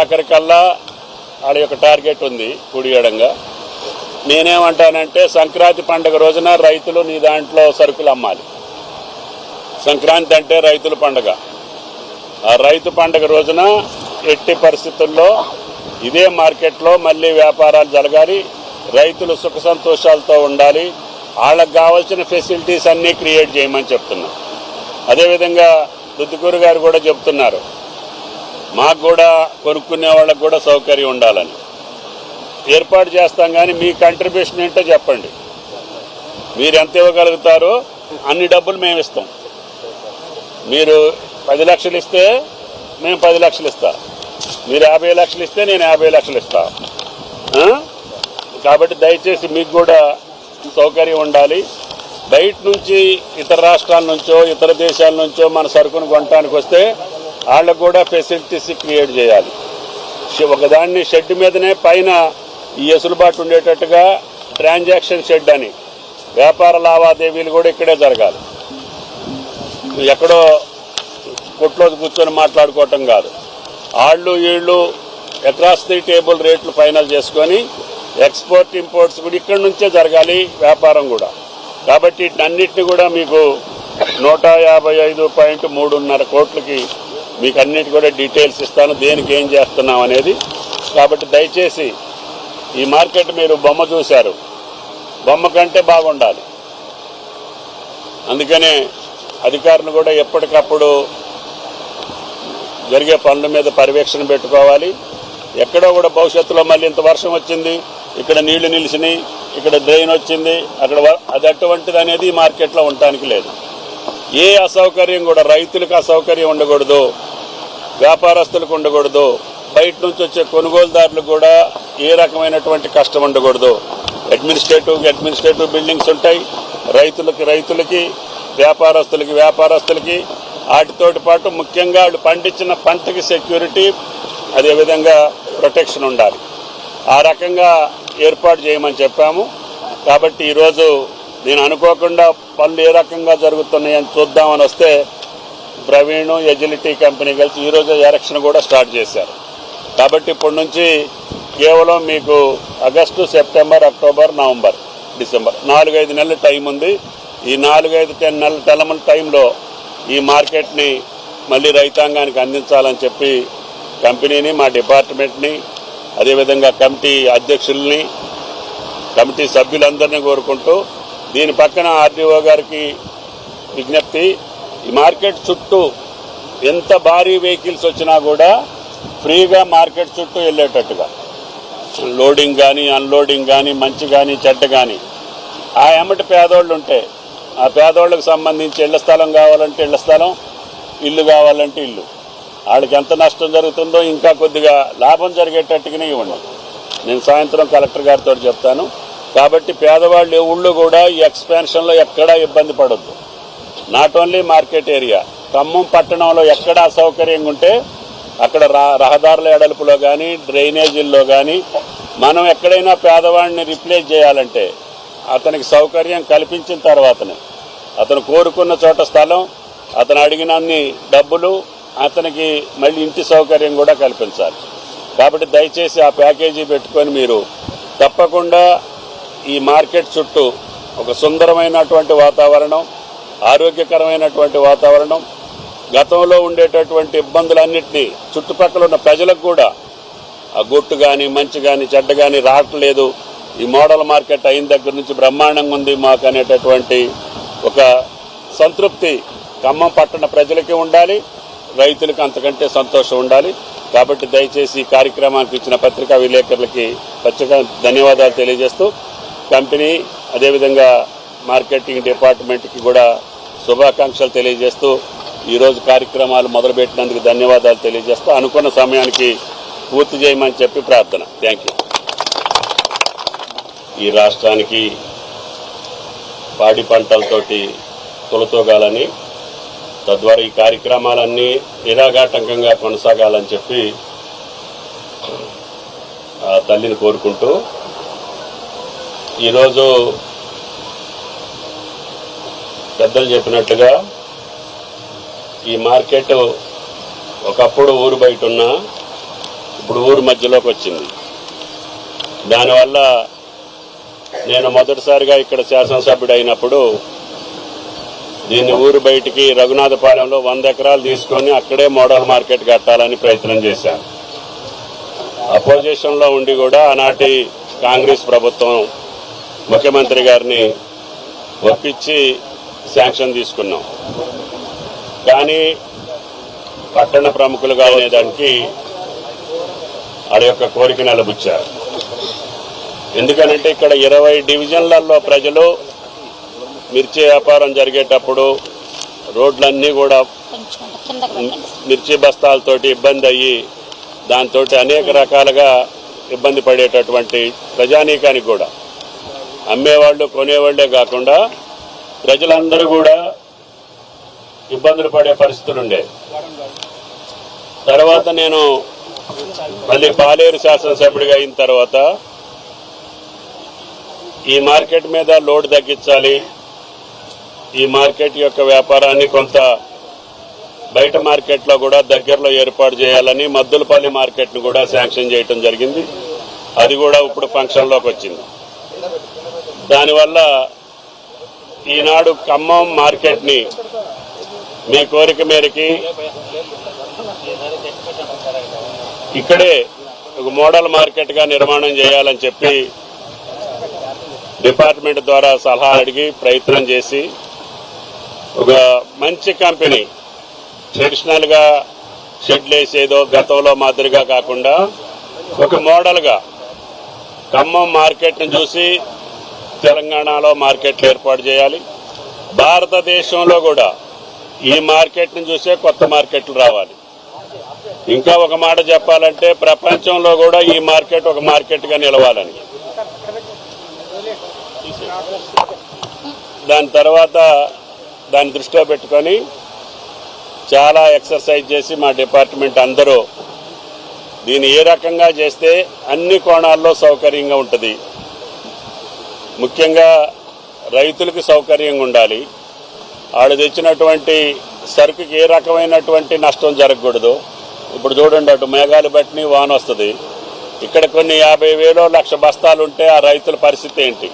అక్కడికల్లా వాళ్ళ యొక్క టార్గెట్ ఉంది కుడియడంగా నేనేమంటానంటే సంక్రాంతి పండుగ రోజున రైతులు నీ దాంట్లో సరుకులు అమ్మాలి. సంక్రాంతి అంటే రైతుల పండుగ. ఆ రైతు పండుగ రోజున ఎట్టి పరిస్థితుల్లో ఇదే మార్కెట్లో మళ్ళీ వ్యాపారాలు జరగాలి రైతులు సుఖ సంతోషాలతో ఉండాలి వాళ్ళకు కావాల్సిన ఫెసిలిటీస్ అన్నీ క్రియేట్ చేయమని చెప్తున్నాం. అదేవిధంగా దుద్దుకూరు గారు కూడా చెప్తున్నారు. మాకు కూడా కొనుక్కునే వాళ్ళకు కూడా సౌకర్యం ఉండాలని. ఏర్పాటు చేస్తాం కానీ మీ కంట్రిబ్యూషన్ ఏంటో చెప్పండి. మీరు ఎంత ఇవ్వగలుగుతారో అన్ని డబ్బులు మేము ఇస్తాం. మీరు పది లక్షలు ఇస్తే మేము పది లక్షలు ఇస్తా. మీరు యాభై లక్షలు ఇస్తే నేను యాభై లక్షలు ఇస్తా. కాబట్టి దయచేసి మీకు కూడా సౌకర్యం ఉండాలి. బయట నుంచి ఇతర రాష్ట్రాల నుంచో ఇతర దేశాల నుంచో మన సరుకును కొనడానికి వస్తే వాళ్ళకు కూడా ఫెసిలిటీస్ క్రియేట్ చేయాలి. ఒకదాన్ని షెడ్ మీదనే పైన ఈ ఎసులుబాటు ఉండేటట్టుగా ట్రాన్సాక్షన్ షెడ్ అని. వ్యాపార లావాదేవీలు కూడా ఇక్కడే జరగాలి. ఎక్కడో కొట్లో కూర్చొని మాట్లాడుకోవటం కాదు. వాళ్ళు వీళ్ళు అక్రాస్ ది టేబుల్ రేట్లు ఫైనల్ చేసుకొని ఎక్స్పోర్ట్ ఇంపోర్ట్స్ కూడా ఇక్కడి నుంచే జరగాలి వ్యాపారం కూడా. కాబట్టి అన్నిటిని కూడా మీకు నూట యాభై ఐదు పాయింట్ మూడున్నర కోట్లకి మీకు అన్నిటి కూడా డీటెయిల్స్ ఇస్తాను. దేనికి ఏం చేస్తున్నాం అనేది. కాబట్టి దయచేసి ఈ మార్కెట్ మీరు బొమ్మ చూశారు. బొమ్మ కంటే బాగుండాలి. అందుకనే అధికారులు కూడా ఎప్పటికప్పుడు జరిగే పనుల మీద పర్యవేక్షణ పెట్టుకోవాలి. ఎక్కడో కూడా భవిష్యత్తులో మళ్ళీ ఇంత వర్షం వచ్చింది ఇక్కడ నీళ్ళు నిలిచినాయి ఇక్కడ డ్రైన్ వచ్చింది అక్కడ అది అటువంటిది అనేది ఈ మార్కెట్లో ఉండటానికి లేదు. ఏ అసౌకర్యం కూడా రైతులకు అసౌకర్యం ఉండకూడదు. వ్యాపారస్తులకు ఉండకూడదు. బయట నుంచి వచ్చే కొనుగోలుదారులకు కూడా ఏ రకమైనటువంటి కష్టం ఉండకూడదు. అడ్మినిస్ట్రేటివ్ అడ్మినిస్ట్రేటివ్ బిల్డింగ్స్ ఉంటాయి. రైతులకి రైతులకి వ్యాపారస్తులకి వ్యాపారస్తులకి. వాటితోటి పాటు ముఖ్యంగా వాళ్ళు పండించిన పంటకి సెక్యూరిటీ అదేవిధంగా ప్రొటెక్షన్ ఉండాలి. ఆ రకంగా ఏర్పాటు చేయమని చెప్పాము. కాబట్టి ఈరోజు నేను అనుకోకుండా పనులు ఏ రకంగా జరుగుతున్నాయని చూద్దామని వస్తే ప్రవీణ్ ఎజిలిటీ కంపెనీ కలిసి ఈరోజు ఎలక్షన్ కూడా స్టార్ట్ చేశారు. కాబట్టి ఇప్పటి నుంచి కేవలం మీకు August September October November December నాలుగైదు నెలల టైం ఉంది. ఈ నాలుగైదు టెన్ నెలల టెలమల టైంలో ఈ మార్కెట్ని మళ్ళీ రైతాంగానికి అందించాలని చెప్పి కంపెనీని మా డిపార్ట్మెంట్ని అదేవిధంగా కమిటీ అధ్యక్షుల్ని కమిటీ సభ్యులందరినీ కోరుకుంటూ దీని పక్కన ఆర్డీఓ గారికి విజ్ఞప్తి ఈ మార్కెట్ చుట్టూ ఎంత భారీ వెహికల్స్ వచ్చినా కూడా ఫ్రీగా మార్కెట్ చుట్టూ వెళ్ళేటట్టుగా. లోడింగ్ కానీ అన్లోడింగ్ కానీ మంచి కానీ చెడ్డ కానీ ఆ ఎమ్మటి పేదోళ్ళు ఉంటే ఆ పేదోళ్ళకు సంబంధించి ఇళ్ళ స్థలం కావాలంటే ఇళ్ళ స్థలం ఇల్లు కావాలంటే ఇల్లు. వాళ్ళకి ఎంత నష్టం జరుగుతుందో ఇంకా కొద్దిగా లాభం జరిగేటట్టుగానే ఇవ్వండి. నేను సాయంత్రం కలెక్టర్ గారితో చెప్తాను. కాబట్టి పేదవాళ్ళు ఏ ఊళ్ళో కూడా ఈ ఎక్స్పాన్షన్లో ఎక్కడా ఇబ్బంది పడొద్దు. Not only market area Khammam పట్టణంలో ఎక్కడ అసౌకర్యంగా ఉంటే అక్కడ రహదారుల ఎడల్పులో కానీ డ్రైనేజీల్లో కానీ మనం ఎక్కడైనా పేదవాడిని రిప్లేస్ చేయాలంటే అతనికి సౌకర్యం కల్పించిన తర్వాతనే. అతను కోరుకున్న చోట స్థలం అతను అడిగిన అన్ని డబ్బులు అతనికి మళ్ళీ ఇంటి సౌకర్యం కూడా కల్పించాలి. కాబట్టి దయచేసి ఆ ప్యాకేజీ పెట్టుకొని మీరు తప్పకుండా ఈ మార్కెట్ చుట్టూ ఒక సుందరమైనటువంటి వాతావరణం ఆరోగ్యకరమైనటువంటి వాతావరణం గతంలో ఉండేటటువంటి ఇబ్బందులన్నింటినీ చుట్టుపక్కల ఉన్న ప్రజలకు కూడా ఆ గొట్టు కానీ మంచి కానీ చెడ్డ కానీ రావట్లేదు. ఈ మోడల్ మార్కెట్ అయిన దగ్గర నుంచి బ్రహ్మాండంగా ఉంది మాకు అనేటటువంటి ఒక సంతృప్తి. ఖమ్మం పట్టణ ప్రజలకి ఉండాలి రైతులకు అంతకంటే సంతోషం ఉండాలి. కాబట్టి దయచేసి ఈ కార్యక్రమానికి ఇచ్చిన పత్రికా విలేకరులకి ప్రత్యేకంగా ధన్యవాదాలు తెలియజేస్తూ కంపెనీ అదేవిధంగా మార్కెటింగ్ డిపార్ట్మెంట్కి కూడా శుభాకాంక్షలు తెలియజేస్తూ ఈరోజు కార్యక్రమాలు మొదలుపెట్టినందుకు ధన్యవాదాలు తెలియజేస్తూ అనుకున్న సమయానికి పూర్తి చేయమని చెప్పి ప్రార్థన. థ్యాంక్ యూ ఈ రాష్ట్రానికి పాడి పంటలతోటి తొలతోగాలని తద్వారా ఈ కార్యక్రమాలన్నీ నిరాఘాటంకంగా కొనసాగాలని చెప్పి ఆ తల్లిని కోరుకుంటూ ఈరోజు పెద్దలు చెప్పినట్టుగా ఈ మార్కెట్ ఒకప్పుడు ఊరు బయట ఉన్న ఇప్పుడు ఊరు మధ్యలోకి వచ్చింది. దానివల్ల నేను మొదటిసారిగా ఇక్కడ శాసనసభ్యుడు అయినప్పుడు దీన్ని ఊరు బయటికి రఘునాథపాలెంలో వంద ఎకరాలు తీసుకొని అక్కడే మోడల్ మార్కెట్ కట్టాలని ప్రయత్నం చేశాను. అపోజిషన్లో ఉండి కూడా ఆనాటి కాంగ్రెస్ ప్రభుత్వం ముఖ్యమంత్రి గారిని ఒప్పించి శాంక్షన్ తీసుకున్నాం. కానీ పట్టణ ప్రముఖులుగా ఉండేదానికి వాడి యొక్క కోరిక నిలబుచ్చారు. ఎందుకనంటే ఇక్కడ ఇరవై డివిజన్లలో ప్రజలు మిర్చి వ్యాపారం జరిగేటప్పుడు రోడ్లన్నీ కూడా మిర్చి బస్తాలతోటి ఇబ్బంది అయ్యి దాంతో అనేక రకాలుగా ఇబ్బంది పడేటటువంటి ప్రజానీకానికి కూడా. అమ్మేవాళ్ళు కొనేవాళ్ళే కాకుండా ప్రజలందరూ కూడా ఇబ్బందులు పడే పరిస్థితులు ఉండే. తర్వాత నేను మళ్ళీ పాలేరు శాసనసభ్యుడిగా అయిన తర్వాత ఈ మార్కెట్ మీద లోడ్ తగ్గించాలి. ఈ మార్కెట్ యొక్క వ్యాపారాన్ని కొంత బయట మార్కెట్లో కూడా దగ్గరలో ఏర్పాటు చేయాలని మద్దులపల్లి మార్కెట్ను కూడా శాంక్షన్ చేయటం జరిగింది. అది కూడా ఇప్పుడు ఫంక్షన్లోకి వచ్చింది. దానివల్ల ఈనాడు ఖమ్మం మార్కెట్ని మీ కోరిక మేరకి ఇక్కడే ఒక మోడల్ మార్కెట్గా నిర్మాణం చేయాలని చెప్పి డిపార్ట్మెంట్ ద్వారా సలహా అడిగి ప్రయత్నం చేసి ఒక మంచి కంపెనీ ట్రెడిషనల్గా షెడ్లు వేసేదో గతంలో మాదిరిగా కాకుండా ఒక మోడల్గా ఖమ్మం మార్కెట్ని చూసి తెలంగాణలో మార్కెట్లు ఏర్పాటు చేయాలి. భారతదేశంలో కూడా ఈ మార్కెట్ని చూసే కొత్త మార్కెట్లు రావాలి. ఇంకా ఒక మాట చెప్పాలంటే ప్రపంచంలో కూడా ఈ మార్కెట్ ఒక మార్కెట్గా నిలవాలని. దాని తర్వాత దాన్ని దృష్టిలో పెట్టుకొని చాలా ఎక్సర్సైజ్ చేసి మా డిపార్ట్మెంట్ అందరూ దీన్ని ఏ రకంగా చేస్తే అన్ని కోణాల్లో సౌకర్యంగా ఉంటుంది. ముఖ్యంగా రైతులకు సౌకర్యంగా ఉండాలి. ఆడు తెచ్చినటువంటి సరుకుకి ఏ రకమైనటువంటి నష్టం జరగకూడదు. ఇప్పుడు చూడండి అటు మేఘాలు బట్టి వాన వస్తుంది. ఇక్కడ కొన్ని యాభై వేలు లక్ష బస్తాలు ఉంటే ఆ రైతుల పరిస్థితి ఏంటి?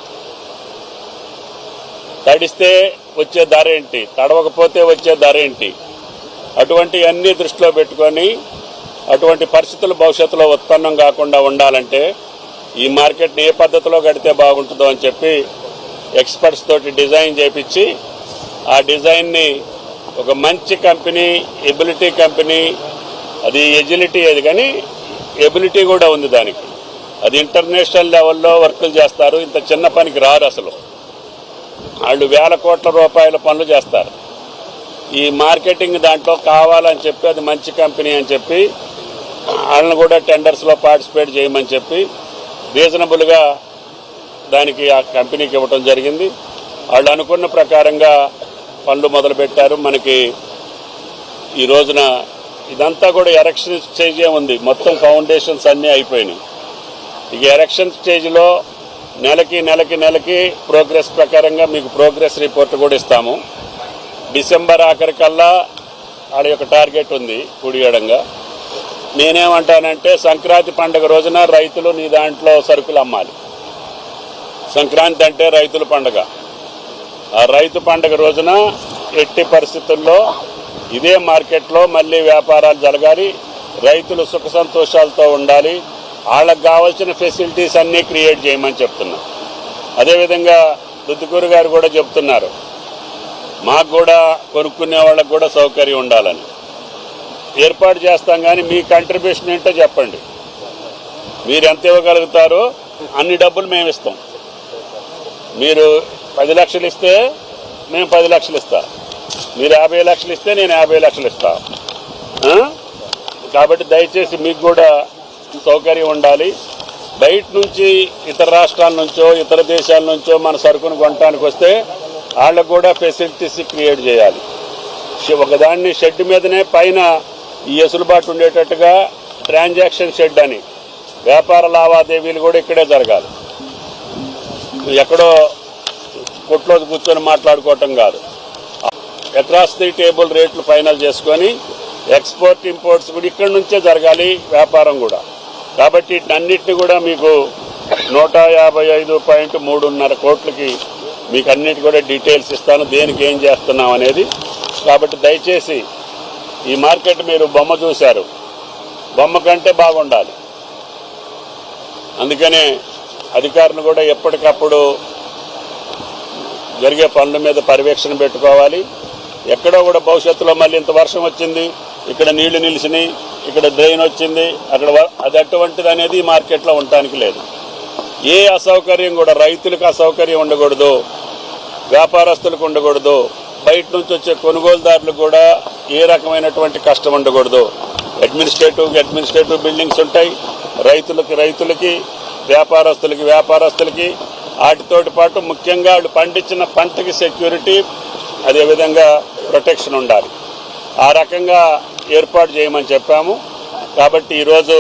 తడిస్తే వచ్చే ధర ఏంటి? తడవకపోతే వచ్చే ధర ఏంటి? అటువంటి అన్ని దృష్టిలో పెట్టుకొని అటువంటి పరిస్థితులు భవిష్యత్తులో ఉత్పన్నం కాకుండా ఉండాలంటే ఈ మార్కెట్ని ఏ పద్ధతిలో కడితే బాగుంటుందో అని చెప్పి ఎక్స్పర్ట్స్ తోటి డిజైన్ చేపించి ఆ డిజైన్ని ఒక మంచి కంపెనీ ఎబిలిటీ కంపెనీ అది ఎజిలిటీ అది కానీ ఎబిలిటీ కూడా ఉంది దానికి. అది ఇంటర్నేషనల్ లెవెల్లో వర్కులు చేస్తారు. ఇంత చిన్న పనికి రారు అసలు. వాళ్ళు వేల కోట్ల రూపాయల పనులు చేస్తారు. ఈ మార్కెటింగ్ దాంట్లో కావాలని చెప్పి అది మంచి కంపెనీ అని చెప్పి వాళ్ళని కూడా టెండర్స్లో పార్టిసిపేట్ చేయమని చెప్పి రీజనబుల్గా దానికి ఆ కంపెనీకి ఇవ్వటం జరిగింది. వాళ్ళు అనుకున్న ప్రకారంగా పనులు మొదలుపెట్టారు. మనకి ఈ రోజున ఇదంతా కూడా ఎరక్షన్ స్టేజే ఉంది. మొత్తం ఫౌండేషన్స్ అన్నీ అయిపోయినాయి. ఇక ఎరక్షన్ స్టేజ్లో నెలకి నెలకి నెలకి ప్రోగ్రెస్ ప్రకారంగా మీకు ప్రోగ్రెస్ రిపోర్ట్ కూడా ఇస్తాము. డిసెంబర్ ఆఖరికల్లా వాళ్ళ యొక్క టార్గెట్ ఉంది కుడియడంగా నేనేమంటానంటే సంక్రాంతి పండుగ రోజున రైతులు నీ దాంట్లో సరుకులు అమ్మాలి. సంక్రాంతి అంటే రైతుల పండుగ. ఆ రైతు పండుగ రోజున ఎట్టి పరిస్థితుల్లో ఇదే మార్కెట్లో మళ్ళీ వ్యాపారాలు జరగాలి రైతులు సుఖ సంతోషాలతో ఉండాలి వాళ్ళకు కావాల్సిన ఫెసిలిటీస్ అన్నీ క్రియేట్ చేయమని చెప్తున్నా. అదేవిధంగా దుద్దుకూరు గారు కూడా చెప్తున్నారు. మాకు కూడా కొనుక్కునే వాళ్ళకు కూడా సౌకర్యం ఉండాలని. ఏర్పాటు చేస్తాం కానీ మీ కంట్రిబ్యూషన్ ఏంటో చెప్పండి. మీరు ఎంత ఇవ్వగలుగుతారో అన్ని డబ్బులు మేము ఇస్తాం. మీరు పది లక్షలు ఇస్తే మేము పది లక్షలు ఇస్తా. మీరు యాభై లక్షలు ఇస్తే నేను యాభై లక్షలు ఇస్తా. కాబట్టి దయచేసి మీకు కూడా సౌకర్యం ఉండాలి. బయట నుంచి ఇతర రాష్ట్రాల నుంచో ఇతర దేశాల నుంచో మన సరుకును కొనడానికి వస్తే వాళ్ళకు కూడా ఫెసిలిటీస్ క్రియేట్ చేయాలి. ఒకదాన్ని షెడ్ మీదనే పైన ఈ ఎసులుబాటు ఉండేటట్టుగా ట్రాన్సాక్షన్ షెడ్ అని. వ్యాపార లావాదేవీలు కూడా ఇక్కడే జరగాలి. ఎక్కడో కొట్లో కూర్చొని మాట్లాడుకోవటం కాదు. అక్రాస్ ది టేబుల్ రేట్లు ఫైనల్ చేసుకొని ఎక్స్పోర్ట్ ఇంపోర్ట్స్ కూడా ఇక్కడి నుంచే జరగాలి వ్యాపారం కూడా. కాబట్టి అన్నిటిని కూడా మీకు నూట యాభై ఐదు పాయింట్ మూడున్నర కోట్లకి మీకు అన్నిటి కూడా డీటెయిల్స్ ఇస్తాను. దేనికి ఏం చేస్తున్నాం అనేది. కాబట్టి దయచేసి ఈ మార్కెట్ మీరు బొమ్మ చూశారు. బొమ్మ కంటే బాగుండాలి. అందుకనే అధికారులు కూడా ఎప్పటికప్పుడు జరిగే పనుల మీద పర్యవేక్షణ పెట్టుకోవాలి. ఎక్కడో కూడా భవిష్యత్తులో మళ్ళీ ఇంత వర్షం వచ్చింది ఇక్కడ నీళ్ళు నిలిచినాయి ఇక్కడ డ్రైన్ వచ్చింది అక్కడ అది అటువంటిది అనేది ఈ మార్కెట్లో ఉండటానికి లేదు. ఏ అసౌకర్యం కూడా రైతులకు అసౌకర్యం ఉండకూడదు వ్యాపారస్తులకు ఉండకూడదు బయట నుంచి వచ్చే కొనుగోలుదారులు కూడా ఏ రకమైనటువంటి కష్టం ఉండకూడదు. అడ్మినిస్ట్రేటివ్ అడ్మినిస్ట్రేటివ్ బిల్డింగ్స్ ఉంటాయి. రైతులకి రైతులకి వ్యాపారస్తులకి వ్యాపారస్తులకి. వాటితోటి పాటు ముఖ్యంగా వాళ్ళు పండించిన పంటకి సెక్యూరిటీ అదేవిధంగా ప్రొటెక్షన్ ఉండాలి. ఆ రకంగా ఏర్పాటు చేయమని చెప్పాము. కాబట్టి ఈరోజు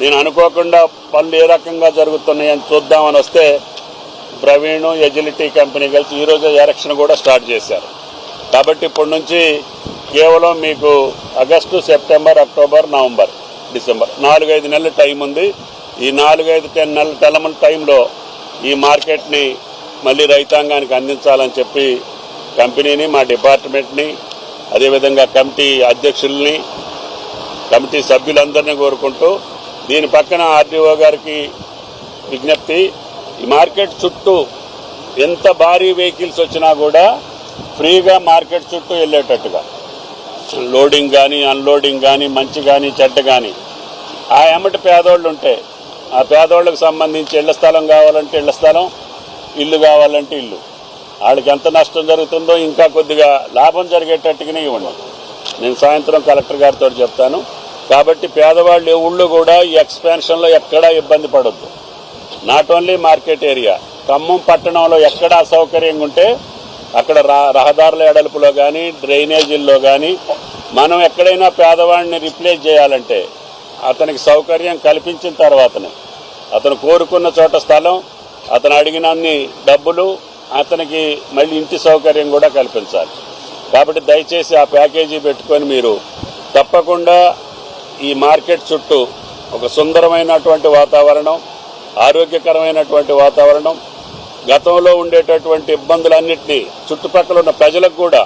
నేను అనుకోకుండా పనులు ఏ రకంగా జరుగుతున్నాయని చూద్దామని వస్తే ప్రవీణ్ ఎజిలిటీ కంపెనీ కలిసి ఈరోజు ఎరక్షన్ కూడా స్టార్ట్ చేశారు. కాబట్టి ఇప్పటి నుంచి కేవలం మీకు August September October November December నాలుగైదు నెలల టైం ఉంది. ఈ నాలుగైదు టెన్ నెలల తెలమల టైంలో ఈ మార్కెట్ని మళ్ళీ రైతాంగానికి అందించాలని చెప్పి కంపెనీని మా డిపార్ట్మెంట్ని అదేవిధంగా కమిటీ అధ్యక్షుల్ని కమిటీ సభ్యులందరినీ కోరుకుంటూ దీని పక్కన ఆర్డీఓ గారికి విజ్ఞప్తి ఈ మార్కెట్ చుట్టూ ఎంత భారీ వెహికల్స్ వచ్చినా కూడా ఫ్రీగా మార్కెట్ చుట్టూ వెళ్ళేటట్టుగా. లోడింగ్ కానీ అన్లోడింగ్ కానీ మంచి కానీ చెడ్డ కానీ ఆ ఎమ్మటి పేదోళ్ళు ఉంటే ఆ పేదోళ్ళకి సంబంధించి ఇళ్ళ స్థలం కావాలంటే ఇళ్ళ స్థలం ఇల్లు కావాలంటే ఇల్లు. వాళ్ళకి ఎంత నష్టం జరుగుతుందో ఇంకా కొద్దిగా లాభం జరిగేటట్టుగానే ఇవ్వండి. నేను సాయంత్రం కలెక్టర్ గారితో చెప్తాను. కాబట్టి పేదవాళ్ళు ఏ ఊళ్ళో కూడా ఈ ఎక్స్పాన్షన్లో ఎక్కడా ఇబ్బంది పడొద్దు. Not only market area Khammam పట్టణంలో ఎక్కడ అసౌకర్యంగా ఉంటే అక్కడ రహదారుల ఎడల్పులో కానీ డ్రైనేజీల్లో కానీ మనం ఎక్కడైనా పేదవాడిని రిప్లేస్ చేయాలంటే అతనికి సౌకర్యం కల్పించిన తర్వాతనే. అతను కోరుకున్న చోట స్థలం అతను అడిగినన్ని డబ్బులు అతనికి మళ్ళీ ఇంటి సౌకర్యం కూడా కల్పించాలి. కాబట్టి దయచేసి ఆ ప్యాకేజీ పెట్టుకొని మీరు తప్పకుండా ఈ మార్కెట్ చుట్టూ ఒక సుందరమైనటువంటి వాతావరణం ఆరోగ్యకరమైనటువంటి వాతావరణం గతంలో ఉండేటటువంటి ఇబ్బందులన్నింటినీ చుట్టుపక్కల ఉన్న ప్రజలకు కూడా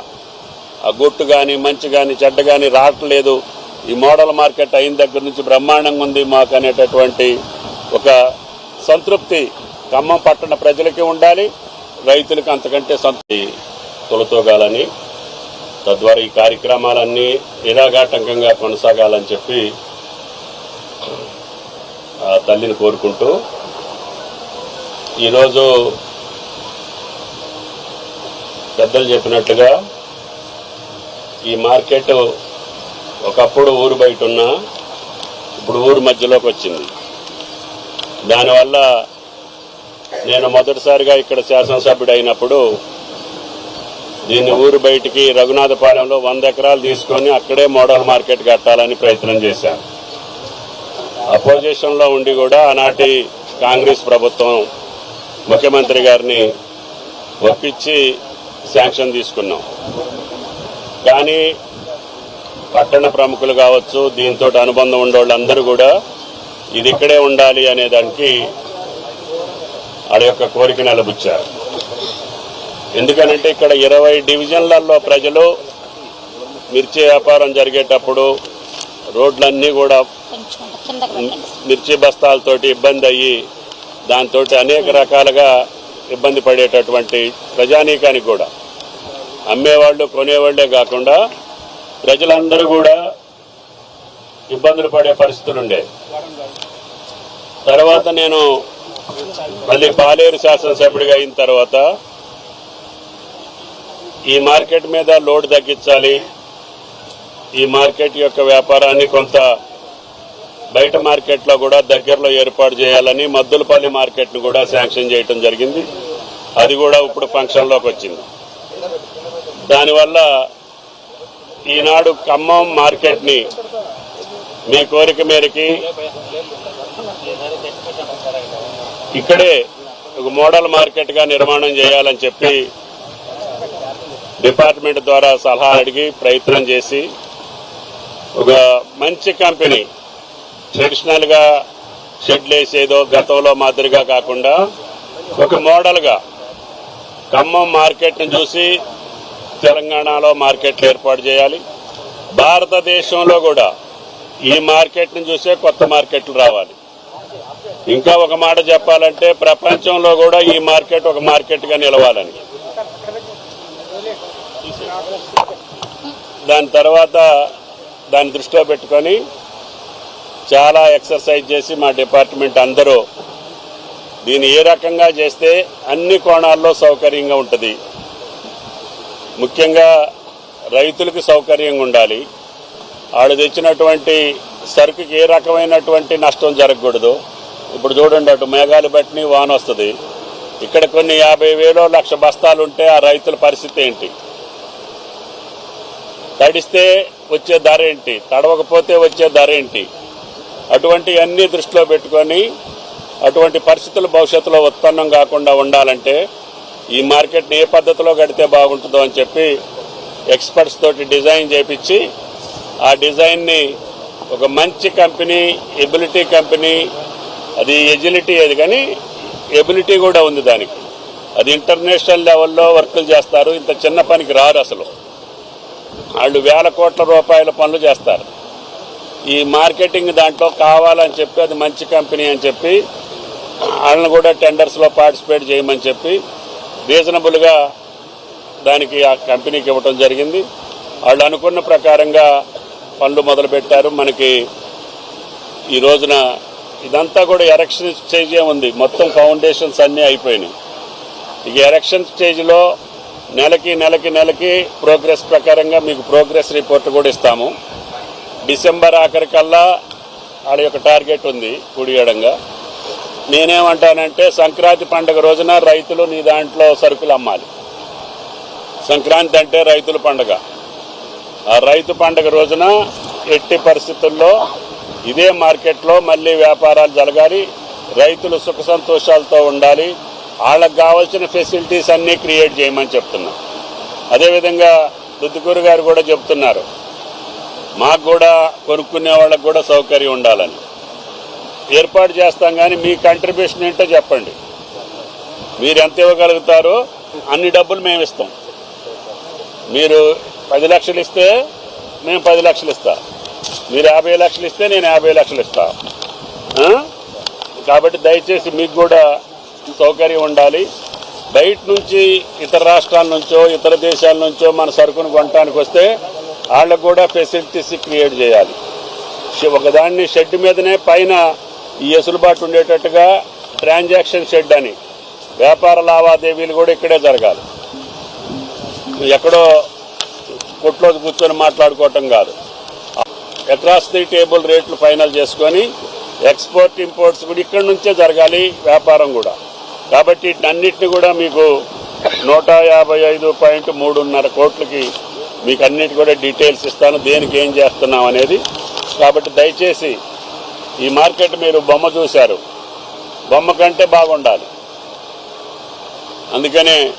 ఆ గుట్టు కానీ మంచి కానీ చెడ్డ కానీ రావట్లేదు. ఈ మోడల్ మార్కెట్ అయిన దగ్గర నుంచి బ్రహ్మాండంగా ఉంది మాకు అనేటటువంటి ఒక సంతృప్తి. ఖమ్మం పట్టణ ప్రజలకి ఉండాలి రైతులకు అంతకంటే సంతృప్తి తొలతోగాలని. తద్వారా ఈ కార్యక్రమాలన్నీ నిరాఘాటంకంగా కొనసాగాలని చెప్పి తల్లిని కోరుకుంటూ ఈరోజు పెద్దలు చెప్పినట్టుగా ఈ మార్కెట్ ఒకప్పుడు ఊరు బయట ఉన్నా ఇప్పుడు ఊరు మధ్యలోకి వచ్చింది. దానివల్ల నేను మొదటిసారిగా ఇక్కడ శాసనసభ్యుడు అయినప్పుడు దీన్ని ఊరు బయటికి రఘునాథపాలెంలో వంద ఎకరాలు తీసుకొని అక్కడే మోడల్ మార్కెట్ కట్టాలని ప్రయత్నం చేశాను. అపోజిషన్లో ఉండి కూడా ఆనాటి కాంగ్రెస్ ప్రభుత్వం ముఖ్యమంత్రి గారిని ఒప్పించి శాంక్షన్ తీసుకున్నాం. కానీ పట్టణ ప్రముఖులు కావచ్చు దీంతో అనుబంధం ఉండేవాళ్ళందరూ కూడా ఇది ఇక్కడే ఉండాలి అనే దానికి వాళ్ళ యొక్క కోరిక నిలబుచ్చారు. ఎందుకనంటే ఇక్కడ ఇరవై డివిజన్లలో ప్రజలు మిర్చి వ్యాపారం జరిగేటప్పుడు రోడ్లన్నీ కూడా మిర్చి బస్తాలతోటి ఇబ్బంది అయ్యి దాంతో అనేక రకాలుగా ఇబ్బంది పడేటటువంటి ప్రజానీకానికి కూడా అమ్మేవాళ్ళు కొనేవాళ్ళే కాకుండా ప్రజలందరూ కూడా ఇబ్బందులు పడే పరిస్థితులు ఉండే తర్వాత నేను మళ్ళీ పాలేరు శాసనసభ్యుడిగా అయిన తర్వాత ఈ మార్కెట్ మీద లోడ్ తగ్గించాలి. ఈ మార్కెట్ యొక్క వ్యాపారాన్ని కొంత బయట మార్కెట్లో కూడా దగ్గరలో ఏర్పాటు చేయాలని మద్దులపల్లి మార్కెట్ను కూడా శాంక్షన్ చేయటం జరిగింది. అది కూడా ఇప్పుడు ఫంక్షన్లోకి వచ్చింది. దానివల్ల ఈనాడు ఖమ్మం మార్కెట్ని మీ కోరిక మేరకి ఇక్కడే ఒక మోడల్ మార్కెట్గా నిర్మాణం చేయాలని చెప్పి డిపార్ట్మెంట్ ద్వారా సలహా అడిగి ప్రయత్నం చేసి ఒక మంచి కంపెనీ ట్రెడిషనల్గా షెడ్లు వేసేదో గతంలో మాదిరిగా కాకుండా ఒక మోడల్గా ఖమ్మం మార్కెట్ని చూసి తెలంగాణలో మార్కెట్లు ఏర్పాటు చేయాలి. భారతదేశంలో కూడా ఈ మార్కెట్ని చూసే కొత్త మార్కెట్లు రావాలి. ఇంకా ఒక మాట చెప్పాలంటే ప్రపంచంలో కూడా ఈ మార్కెట్ ఒక మార్కెట్గా నిలవాలని. దాని తర్వాత దాన్ని దృష్టిలో పెట్టుకొని చాలా ఎక్సర్సైజ్ చేసి మా డిపార్ట్మెంట్ అందరూ దీన్ని ఏ రకంగా చేస్తే అన్ని కోణాల్లో సౌకర్యంగా ఉంటుంది. ముఖ్యంగా రైతులకు సౌకర్యంగా ఉండాలి. ఆడు తెచ్చినటువంటి సరుకుకి ఏ రకమైనటువంటి నష్టం జరగకూడదు. ఇప్పుడు చూడండి అటు మేఘాలు బట్టి వాన వస్తుంది. ఇక్కడ కొన్ని యాభై వేలు లక్ష బస్తాలు ఉంటే ఆ రైతుల పరిస్థితి ఏంటి? తడిస్తే వచ్చే ధర ఏంటి? తడవకపోతే వచ్చే ధర ఏంటి? అటువంటి అన్ని దృష్టిలో పెట్టుకొని అటువంటి పరిస్థితులు భవిష్యత్తులో ఉత్పన్నం కాకుండా ఉండాలంటే ఈ మార్కెట్ని ఏ పద్ధతిలో కడితే బాగుంటుందో అని చెప్పి ఎక్స్పర్ట్స్ తోటి డిజైన్ చేపించి ఆ డిజైన్ని ఒక మంచి కంపెనీ ఎబిలిటీ కంపెనీ అది ఎజిలిటీ అది కానీ ఎబిలిటీ కూడా ఉంది దానికి. అది ఇంటర్నేషనల్ లెవెల్లో వర్కులు చేస్తారు. ఇంత చిన్న పనికి రారు అసలు. వాళ్ళు వేల కోట్ల రూపాయల పనులు చేస్తారు. ఈ మార్కెటింగ్ దాంట్లో కావాలని చెప్పి అది మంచి కంపెనీ అని చెప్పి వాళ్ళని కూడా టెండర్స్లో పార్టిసిపేట్ చేయమని చెప్పి రీజనబుల్గా దానికి ఆ కంపెనీకి ఇవ్వటం జరిగింది. వాళ్ళు అనుకున్న ప్రకారంగా పనులు మొదలుపెట్టారు. మనకి ఈ రోజున ఇదంతా కూడా ఎరక్షన్ స్టేజే ఉంది. మొత్తం ఫౌండేషన్స్ అన్నీ అయిపోయినాయి. ఇక ఎరక్షన్ స్టేజ్లో నెలకి నెలకి నెలకి ప్రోగ్రెస్ ప్రకారంగా మీకు ప్రోగ్రెస్ రిపోర్ట్ కూడా ఇస్తాము. డిసెంబర్ ఆఖరికల్లా వాళ్ళ యొక్క టార్గెట్ ఉంది. కూడియడంగా నేనేమంటానంటే సంక్రాంతి పండుగ రోజున రైతులు నీ దాంట్లో సరుకులు అమ్మాలి. సంక్రాంతి అంటే రైతుల పండుగ. ఆ రైతు పండుగ రోజున ఎట్టి పరిస్థితుల్లో ఇదే మార్కెట్లో మళ్ళీ వ్యాపారాలు జరగాలి రైతులు సుఖ సంతోషాలతో ఉండాలి వాళ్ళకు కావాల్సిన ఫెసిలిటీస్ అన్నీ క్రియేట్ చేయమని చెప్తున్నా. అదేవిధంగా దుద్దుకూరు గారు కూడా చెప్తున్నారు మాకు కూడా కొనుక్కునే వాళ్ళకు కూడా సౌకర్యం ఉండాలని. ఏర్పాటు చేస్తాం కానీ మీ కంట్రిబ్యూషన్ ఏంటో చెప్పండి. మీరు ఎంత ఇవ్వగలుగుతారో అన్ని డబ్బులు మేము ఇస్తాం. మీరు పది లక్షలు ఇస్తే మేము పది లక్షలు ఇస్తా. మీరు యాభై లక్షలు ఇస్తే నేను యాభై లక్షలు ఇస్తా. కాబట్టి దయచేసి మీకు కూడా సౌకర్యం ఉండాలి. బయట నుంచి ఇతర రాష్ట్రాల నుంచో ఇతర దేశాల నుంచో మన సరుకును కొనడానికి వస్తే వాళ్ళకు కూడా ఫెసిలిటీస్ క్రియేట్ చేయాలి. ఒకదాన్ని షెడ్ మీదనే పైన ఈ ఎసులుబాటు ఉండేటట్టుగా ట్రాన్సాక్షన్ షెడ్ అని వ్యాపార లావాదేవీలు కూడా ఇక్కడే జరగాలి. ఎక్కడో కొట్లో కూర్చొని మాట్లాడుకోవటం కాదు. అక్రాస్ ది టేబుల్ రేట్లు ఫైనల్ చేసుకొని ఎక్స్పోర్ట్ ఇంపోర్ట్స్ కూడా ఇక్కడి నుంచే జరగాలి వ్యాపారం కూడా. కాబట్టి అన్నిటిని కూడా మీకు నూట యాభై ఐదు పాయింట్ మూడున్నర కోట్లకి మీకు అన్నిటి కూడా డీటెయిల్స్ ఇస్తాను. దేనికి ఏం చేస్తున్నాం అనేది. కాబట్టి దయచేసి ఈ మార్కెట్ మీరు బొమ్మ చూశారు. బొమ్మ కంటే బాగుండాలి. అందుకనే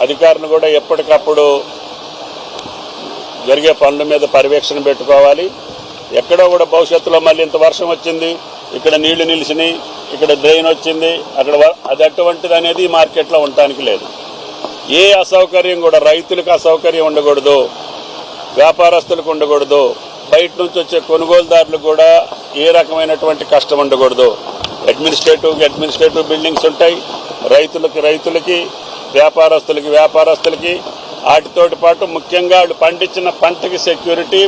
అధికారులు కూడా ఎప్పటికప్పుడు జరిగే పనుల మీద పర్యవేక్షణ పెట్టుకోవాలి. ఎక్కడో కూడా భవిష్యత్తులో మళ్ళీ ఇంత వర్షం వచ్చింది ఇక్కడ నీళ్ళు నిలిచినాయి ఇక్కడ డ్రైన్ వచ్చింది అక్కడ వ- అది అటువంటిది అనేది ఈ మార్కెట్లో ఉండటానికి లేదు. ఏ అసౌకర్యం కూడా రైతులకు అసౌకర్యం ఉండకూడదు వ్యాపారస్తులకు ఉండకూడదు. బయట నుంచి వచ్చే కొనుగోలుదారులు కూడా ఏ రకమైనటువంటి కష్టం ఉండకూడదు. అడ్మినిస్ట్రేటివ్ అడ్మినిస్ట్రేటివ్ బిల్డింగ్స్ ఉంటాయి. రైతులకి రైతులకి వ్యాపారస్తులకి వ్యాపారస్తులకి వాటితోటి పాటు ముఖ్యంగా వాళ్ళు పండించిన పంటకి సెక్యూరిటీ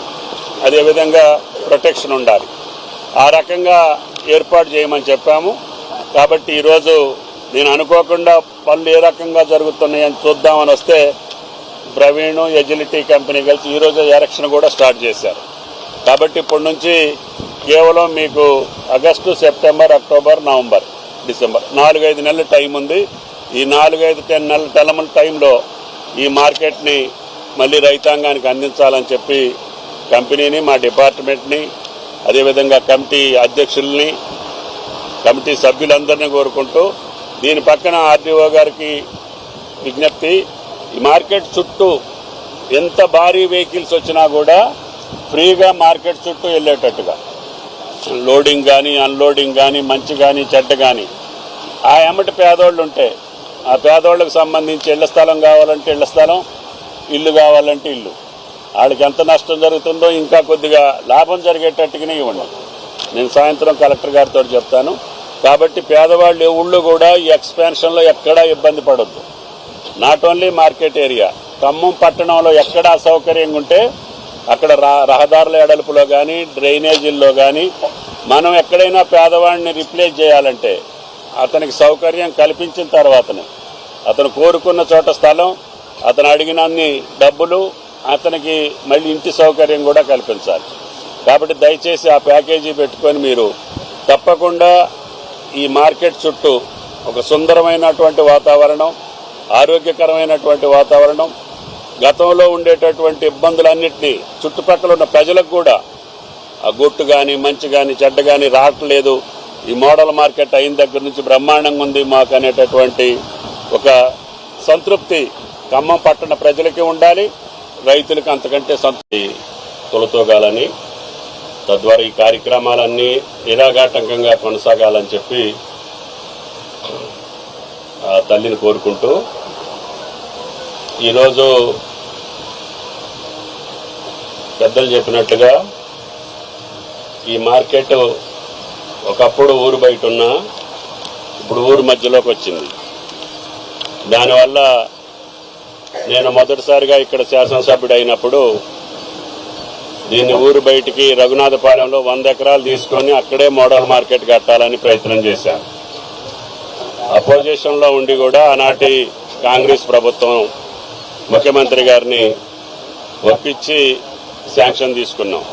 అదేవిధంగా ప్రొటెక్షన్ ఉండాలి. ఆ రకంగా ఏర్పాటు చేయమని చెప్పాము. కాబట్టి ఈరోజు నేను అనుకోకుండా పనులు ఏ రకంగా జరుగుతున్నాయని చూద్దామని వస్తే ప్రవీణ్ ఎజిలిటీ కంపెనీ కలిసి ఈరోజు ఎలక్షన్ కూడా స్టార్ట్ చేశారు. కాబట్టి ఇప్పటి నుంచి కేవలం మీకు August September October November December నాలుగైదు నెలల టైం ఉంది. ఈ నాలుగైదు టెన్ నెలల టెలమల టైంలో ఈ మార్కెట్ని మళ్ళీ రైతాంగానికి అందించాలని చెప్పి కంపెనీని మా డిపార్ట్మెంట్ని అదేవిధంగా కమిటీ అధ్యక్షుల్ని కమిటీ సభ్యులందరినీ కోరుకుంటూ దీని పక్కన ఆర్డీఓ గారికి విజ్ఞప్తి ఈ మార్కెట్ చుట్టూ ఎంత భారీ వెహికల్స్ వచ్చినా కూడా ఫ్రీగా మార్కెట్ చుట్టూ వెళ్ళేటట్టుగా. లోడింగ్ కానీ అన్లోడింగ్ కానీ మంచి కానీ చెడ్డ కానీ ఆ ఎమ్మటి పేదోళ్ళు ఉంటే ఆ పేదోళ్ళకి సంబంధించి ఇళ్ళ స్థలం కావాలంటే ఇళ్ళ స్థలం ఇల్లు కావాలంటే ఇల్లు. వాళ్ళకి ఎంత నష్టం జరుగుతుందో ఇంకా కొద్దిగా లాభం జరిగేటట్టుగానే ఇవ్వండి. నేను సాయంత్రం కలెక్టర్ గారితో చెప్తాను. కాబట్టి పేదవాళ్ళు ఏ ఊళ్ళో కూడా ఈ ఎక్స్పాన్షన్లో ఎక్కడా ఇబ్బంది పడొద్దు. Not only market area Khammam పట్టణంలో ఎక్కడ అసౌకర్యంగా ఉంటే అక్కడ రహదారుల ఎడల్పులో కానీ డ్రైనేజీల్లో కానీ మనం ఎక్కడైనా పేదవాడిని రిప్లేస్ చేయాలంటే అతనికి సౌకర్యం కల్పించిన తర్వాతనే. అతను కోరుకున్న చోట స్థలం అతను అడిగిన అన్ని డబ్బులు అతనికి మళ్ళీ ఇంటి సౌకర్యం కూడా కల్పించాలి. కాబట్టి దయచేసి ఆ ప్యాకేజీ పెట్టుకొని మీరు తప్పకుండా ఈ మార్కెట్ చుట్టూ ఒక సుందరమైనటువంటి వాతావరణం ఆరోగ్యకరమైనటువంటి వాతావరణం గతంలో ఉండేటటువంటి ఇబ్బందులన్నింటినీ చుట్టుపక్కల ఉన్న ప్రజలకు కూడా ఆ గుట్టు కానీ మంచి కానీ చెడ్డ కానీ రావట్లేదు ఈ మోడల్ మార్కెట్ అయిన దగ్గర నుంచి బ్రహ్మాండంగా ఉంది మాకు అనేటటువంటి ఒక సంతృప్తి. ఖమ్మం పట్టణ ప్రజలకి ఉండాలి రైతులకు అంతకంటే సంతృప్తి తొలతోగాలని. తద్వారా ఈ కార్యక్రమాలన్నీ నిరాఘాటంకంగా కొనసాగాలని చెప్పి తల్లిని కోరుకుంటూ ఈరోజు పెద్దలు చెప్పినట్టుగా ఈ మార్కెట్ ఒకప్పుడు ఊరు బయట ఉన్నా ఇప్పుడు ఊరు మధ్యలోకి వచ్చింది. దానివల్ల నేను మొదటిసారిగా ఇక్కడ శాసనసభ్యుడు అయినప్పుడు దీన్ని ఊరు బయటికి రఘునాథపాలెంలో వంద ఎకరాలు తీసుకొని అక్కడే మోడల్ మార్కెట్ కట్టాలని ప్రయత్నం చేశాను. అపోజిషన్లో ఉండి కూడా ఆనాటి కాంగ్రెస్ ప్రభుత్వం ముఖ్యమంత్రి గారిని ఒప్పించి శాంక్షన్ తీసుకున్నాం.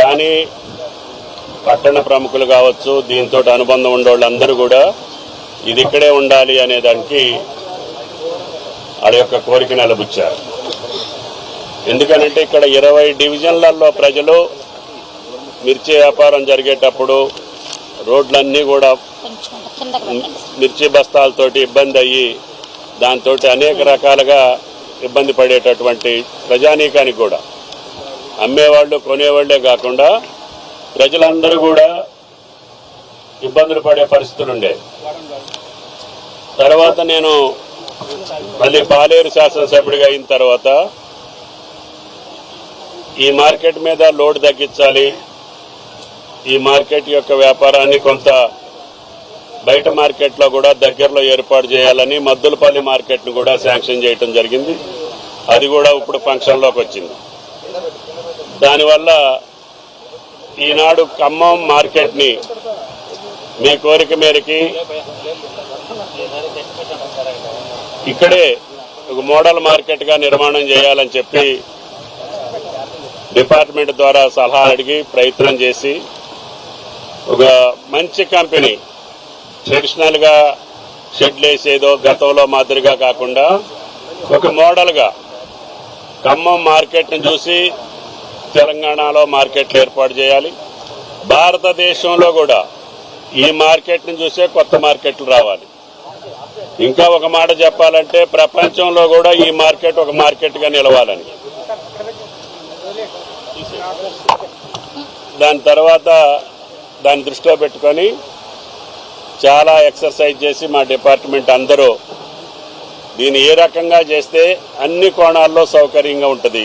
కానీ పట్టణ ప్రముఖులు కావచ్చు దీంతో అనుబంధం ఉండే వాళ్ళందరూ కూడా ఇది ఇక్కడే ఉండాలి అనే దానికి వాళ్ళ యొక్క కోరిక నిలబుచ్చారు. ఎందుకనంటే ఇక్కడ ఇరవై డివిజన్లలో ప్రజలు మిర్చి వ్యాపారం జరిగేటప్పుడు రోడ్లన్నీ కూడా మిర్చి బస్తాలతోటి ఇబ్బంది అయ్యి దాంతో అనేక రకాలుగా ఇబ్బంది పడేటటువంటి ప్రజానీకానికి కూడా. అమ్మేవాళ్ళు కొనేవాళ్ళే కాకుండా ప్రజలందరూ కూడా ఇబ్బందులు పడే పరిస్థితులు ఉండే. తర్వాత నేను మళ్ళీ పాలేరు శాసనసభ్యుడిగా అయిన తర్వాత ఈ మార్కెట్ మీద లోడ్ తగ్గించాలి. ఈ మార్కెట్ యొక్క వ్యాపారాన్ని కొంత బయట మార్కెట్లో కూడా దగ్గరలో ఏర్పాటు చేయాలని మద్దులపల్లి మార్కెట్ను కూడా శాంక్షన్ చేయటం జరిగింది. అది కూడా ఇప్పుడు ఫంక్షన్లోకి వచ్చింది. దానివల్ల ఈనాడు ఖమ్మం మార్కెట్ని మీ కోరిక మేరకి ఇక్కడే ఒక మోడల్ మార్కెట్గా నిర్మాణం చేయాలని చెప్పి డిపార్ట్మెంట్ ద్వారా సలహా అడిగి ప్రయత్నం చేసి ఒక మంచి కంపెనీ ట్రెడిషనల్గా షెడ్లు వేసేదో గతంలో మాదిరిగా కాకుండా ఒక మోడల్గా ఖమ్మం మార్కెట్ని చూసి తెలంగాణలో మార్కెట్లు ఏర్పాటు చేయాలి. భారతదేశంలో కూడా ఈ మార్కెట్ని చూసే కొత్త మార్కెట్లు రావాలి. ఇంకా ఒక మాట చెప్పాలంటే ప్రపంచంలో కూడా ఈ మార్కెట్ ఒక మార్కెట్గా నిలవాలని. దాని తర్వాత దాన్ని దృష్టిలో పెట్టుకొని చాలా ఎక్సర్సైజ్ చేసి మా డిపార్ట్మెంట్ అందరూ దీన్ని ఏ రకంగా చేస్తే అన్ని కోణాల్లో సౌకర్యంగా ఉంటుంది.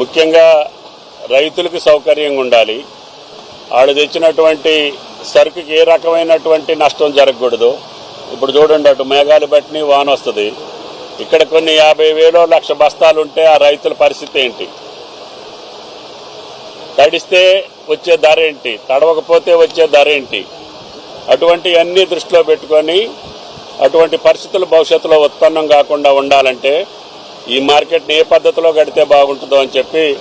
ముఖ్యంగా రైతులకు సౌకర్యంగా ఉండాలి. ఆడు తెచ్చినటువంటి సరుకుకి ఏ రకమైనటువంటి నష్టం జరగకూడదు. ఇప్పుడు చూడండి అటు మేఘాలు బట్టి వాన వస్తుంది. ఇక్కడ కొన్ని యాభై వేలు లక్ష బస్తాలు ఉంటే ఆ రైతుల పరిస్థితి ఏంటి? తడిస్తే వచ్చే ధర ఏంటి? తడవకపోతే వచ్చే ధర ఏంటి? అటువంటి అన్ని దృష్టిలో పెట్టుకొని అటువంటి పరిస్థితులు భవిష్యత్తులో ఉత్పన్నం కాకుండా ఉండాలంటే ఈ మార్కెట్ని ఏ పద్ధతిలో కడితే బాగుంటుందో అని చెప్పి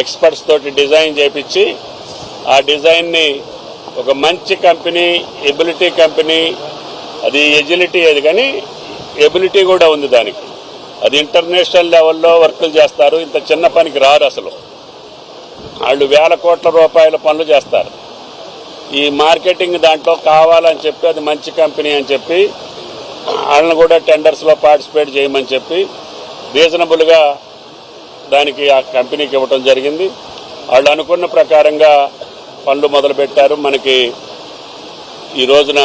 ఎక్స్పర్ట్స్ తోటి డిజైన్ చేపించి ఆ డిజైన్ని ఒక మంచి కంపెనీ ఎబిలిటీ కంపెనీ అది ఎజిలిటీ అది కానీ ఎబిలిటీ కూడా ఉంది దానికి. అది ఇంటర్నేషనల్ లెవెల్లో వర్కులు చేస్తారు. ఇంత చిన్న పనికి రారు అసలు. వాళ్ళు వేల కోట్ల రూపాయల పనులు చేస్తారు. ఈ మార్కెటింగ్ దాంట్లో కావాలని చెప్పి అది మంచి కంపెనీ అని చెప్పి వాళ్ళని కూడా టెండర్స్లో పార్టిసిపేట్ చేయమని చెప్పి రీజనబుల్గా దానికి ఆ కంపెనీకి ఇవ్వటం జరిగింది. వాళ్ళు అనుకున్న ప్రకారంగా పనులు మొదలుపెట్టారు. మనకి ఈ రోజున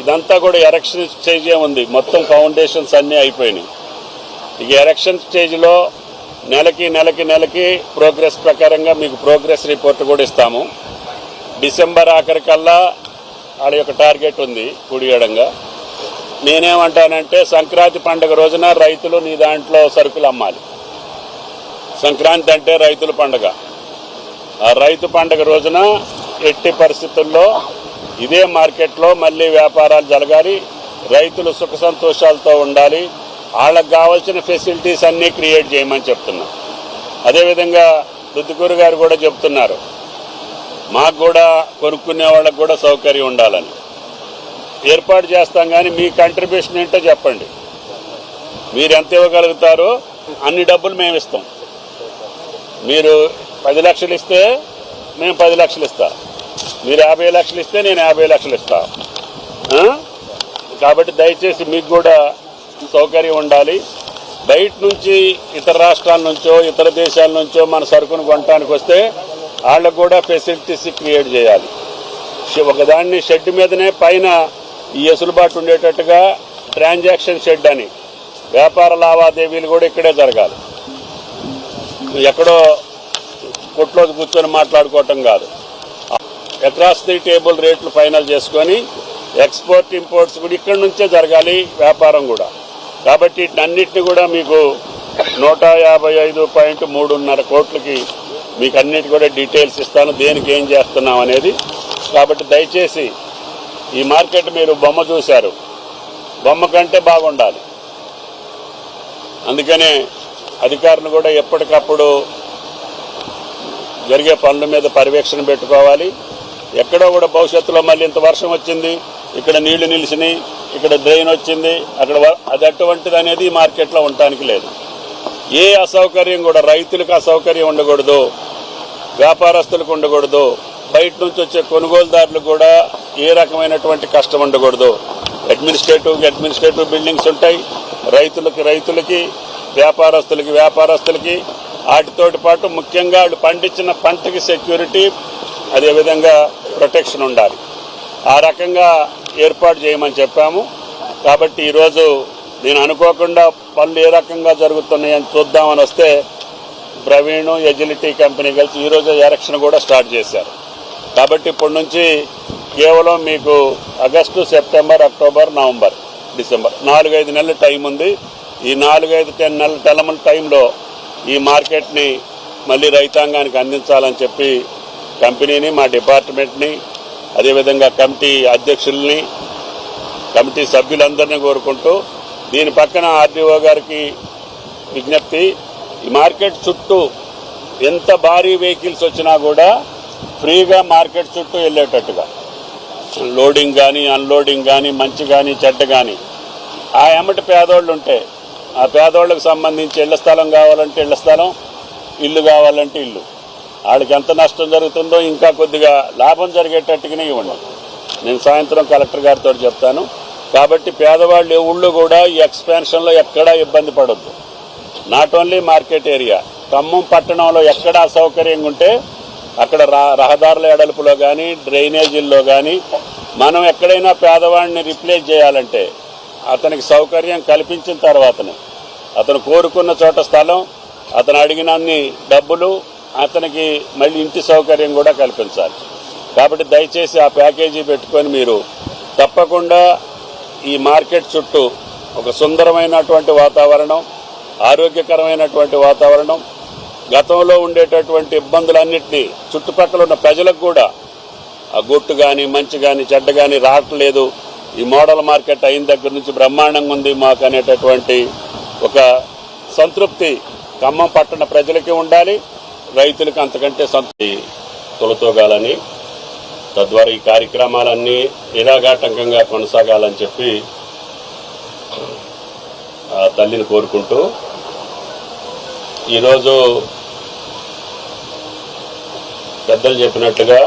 ఇదంతా కూడా ఎరక్షన్ స్టేజే ఉంది. మొత్తం ఫౌండేషన్స్ అన్నీ అయిపోయినాయి. ఇక ఎరక్షన్ స్టేజ్లో నెలకి నెలకి నెలకి ప్రోగ్రెస్ ప్రకారంగా మీకు ప్రోగ్రెస్ రిపోర్ట్ కూడా ఇస్తాము. డిసెంబర్ ఆఖరికల్లా వాళ్ళ యొక్క టార్గెట్ ఉంది కుడియడంగా. నేనేమంటానంటే సంక్రాంతి పండుగ రోజున రైతులు నీ దాంట్లో సరుకులు అమ్మాలి. సంక్రాంతి అంటే రైతుల పండుగ. ఆ రైతు పండుగ రోజున ఎట్టి పరిస్థితుల్లో ఇదే మార్కెట్లో మళ్ళీ వ్యాపారాలు జరగాలి రైతులు సుఖ సంతోషాలతో ఉండాలి వాళ్ళకు కావాల్సిన ఫెసిలిటీస్ అన్నీ క్రియేట్ చేయమని చెప్తున్నా. అదేవిధంగా దుద్దుకూరు గారు కూడా చెప్తున్నారు. మాకు కూడా కొనుక్కునే వాళ్ళకు కూడా సౌకర్యం ఉండాలని. ఏర్పాటు చేస్తాం కానీ మీ కంట్రిబ్యూషన్ ఏంటో చెప్పండి. మీరు ఎంత ఇవ్వగలుగుతారో అన్ని డబ్బులు మేము ఇస్తాం. మీరు పది లక్షలు ఇస్తే మేము పది లక్షలు ఇస్తా. మీరు యాభై లక్షలు ఇస్తే నేను యాభై లక్షలు ఇస్తా. కాబట్టి దయచేసి మీకు కూడా సౌకర్యం ఉండాలి. బయట నుంచి ఇతర రాష్ట్రాల నుంచో ఇతర దేశాల నుంచో మన సరుకును కొనడానికి వస్తే వాళ్ళకు కూడా ఫెసిలిటీస్ క్రియేట్ చేయాలి. ఒకదాన్ని షెడ్ మీదనే పైన ఈ ఎసులుబాటు ఉండేటట్టుగా ట్రాన్సాక్షన్ షెడ్ అని. వ్యాపార లావాదేవీలు కూడా ఇక్కడే జరగాలి. ఎక్కడో కొట్లో కూర్చొని మాట్లాడుకోవటం కాదు. అక్రాస్ ది టేబుల్ రేట్లు ఫైనల్ చేసుకొని ఎక్స్పోర్ట్ ఇంపోర్ట్స్ కూడా ఇక్కడి నుంచే జరగాలి వ్యాపారం కూడా. కాబట్టి అన్నిటిని కూడా మీకు నూట యాభై ఐదు పాయింట్ మూడున్నర కోట్లకి మీకు అన్నిటి కూడా డీటెయిల్స్ ఇస్తాను. దేనికి ఏం చేస్తున్నాం అనేది. కాబట్టి దయచేసి ఈ మార్కెట్ మీరు బొమ్మ చూశారు. బొమ్మ కంటే బాగుండాలి. అందుకనే అధికారులు కూడా ఎప్పటికప్పుడు జరిగే పనుల మీద పర్యవేక్షణ పెట్టుకోవాలి. ఎక్కడో కూడా భవిష్యత్తులో మళ్ళీ ఇంత వర్షం వచ్చింది ఇక్కడ నీళ్ళు నిలిచినాయి ఇక్కడ డ్రైన్ వచ్చింది అక్కడ వ- అది అటువంటిది అనేది మార్కెట్లో ఉండటానికి లేదు. ఏ అసౌకర్యం కూడా రైతులకు అసౌకర్యం ఉండకూడదు వ్యాపారస్తులకు ఉండకూడదు బయట నుంచి వచ్చే కొనుగోలుదారులకు కూడా ఏ రకమైనటువంటి కష్టం ఉండకూడదు. అడ్మినిస్ట్రేటివ్ అడ్మినిస్ట్రేటివ్ బిల్డింగ్స్ ఉంటాయి. రైతులకి రైతులకి వ్యాపారస్తులకి వ్యాపారస్తులకి వాటితోటి పాటు ముఖ్యంగా వాళ్ళు పండించిన పంటకి సెక్యూరిటీ అదేవిధంగా ప్రొటెక్షన్ ఉండాలి. ఆ రకంగా ఏర్పాటు చేయమని చెప్పాము. కాబట్టి ఈరోజు నేను అనుకోకుండా పనులు ఏ రకంగా జరుగుతున్నాయని చూద్దామని వస్తే ప్రవీణ్ ఎజిలిటీ కంపెనీ కలిసి ఈరోజు ఎరక్షన్ కూడా స్టార్ట్ చేశారు. కాబట్టి ఇప్పటి నుంచి కేవలం మీకు August September October November December నాలుగైదు నెలల టైం ఉంది. ఈ నాలుగైదు టెన్ నెలల టెలమల టైంలో ఈ మార్కెట్ని మళ్ళీ రైతాంగానికి అందించాలని చెప్పి కంపెనీని మా డిపార్ట్మెంట్ని అదేవిధంగా కమిటీ అధ్యక్షుల్ని కమిటీ సభ్యులందరినీ కోరుకుంటూ దీని పక్కన ఆర్డీఓ గారికి విజ్ఞప్తి ఈ మార్కెట్ చుట్టూ ఎంత భారీ వెహికల్స్ వచ్చినా కూడా ఫ్రీగా మార్కెట్ చుట్టూ వెళ్ళేటట్టుగా. లోడింగ్ కానీ అన్లోడింగ్ కానీ మంచి కానీ చెడ్డ కానీ ఆ ఎమ్మటి పేదోళ్ళు ఉంటే ఆ పేదోళ్ళకి సంబంధించి ఇళ్ళ స్థలం కావాలంటే ఇళ్ళ స్థలం ఇల్లు కావాలంటే ఇల్లు. వాళ్ళకి ఎంత నష్టం జరుగుతుందో ఇంకా కొద్దిగా లాభం జరిగేటట్టుగానే ఇవ్వండి. నేను సాయంత్రం కలెక్టర్ గారితో చెప్తాను. కాబట్టి పేదవాళ్ళు ఏ ఊళ్ళో కూడా ఈ ఎక్స్పాన్షన్లో ఎక్కడా ఇబ్బంది పడద్దు. Not only market area. Khammam పట్టణంలో ఎక్కడ అసౌకర్యంగా ఉంటే అక్కడ రహదారుల ఎడల్పులో కానీ డ్రైనేజీల్లో కానీ మనం ఎక్కడైనా పేదవాడిని రిప్లేస్ చేయాలంటే అతనికి సౌకర్యం కల్పించిన తర్వాతనే అతను కోరుకున్న చోట స్థలం అతను అడిగినన్ని డబ్బులు అతనికి మళ్ళీ ఇంటి సౌకర్యం కూడా కల్పించాలి. కాబట్టి దయచేసి ఆ ప్యాకేజీ పెట్టుకొని మీరు తప్పకుండా ఈ మార్కెట్ చుట్టూ ఒక సుందరమైనటువంటి వాతావరణం ఆరోగ్యకరమైనటువంటి వాతావరణం గతంలో ఉండేటటువంటి ఇబ్బందులన్నింటినీ చుట్టుపక్కల ఉన్న ప్రజలకు కూడా ఆ గొట్టు కానీ మంచి కానీ చెడ్డ కానీ రావట్లేదు. ఈ మోడల్ మార్కెట్ అయిన దగ్గర నుంచి బ్రహ్మాండంగా ఉంది మాకు అనేటటువంటి ఒక సంతృప్తి. ఖమ్మం పట్టణ ప్రజలకి ఉండాలి రైతులకు అంతకంటే సంతృప్తి. తొలతోగాలని తద్వారా ఈ కార్యక్రమాలన్నీ నిరాఘాటంకంగా కొనసాగాలని చెప్పి తల్లిని కోరుకుంటూ ఈరోజు పెద్దలు చెప్పినట్టుగా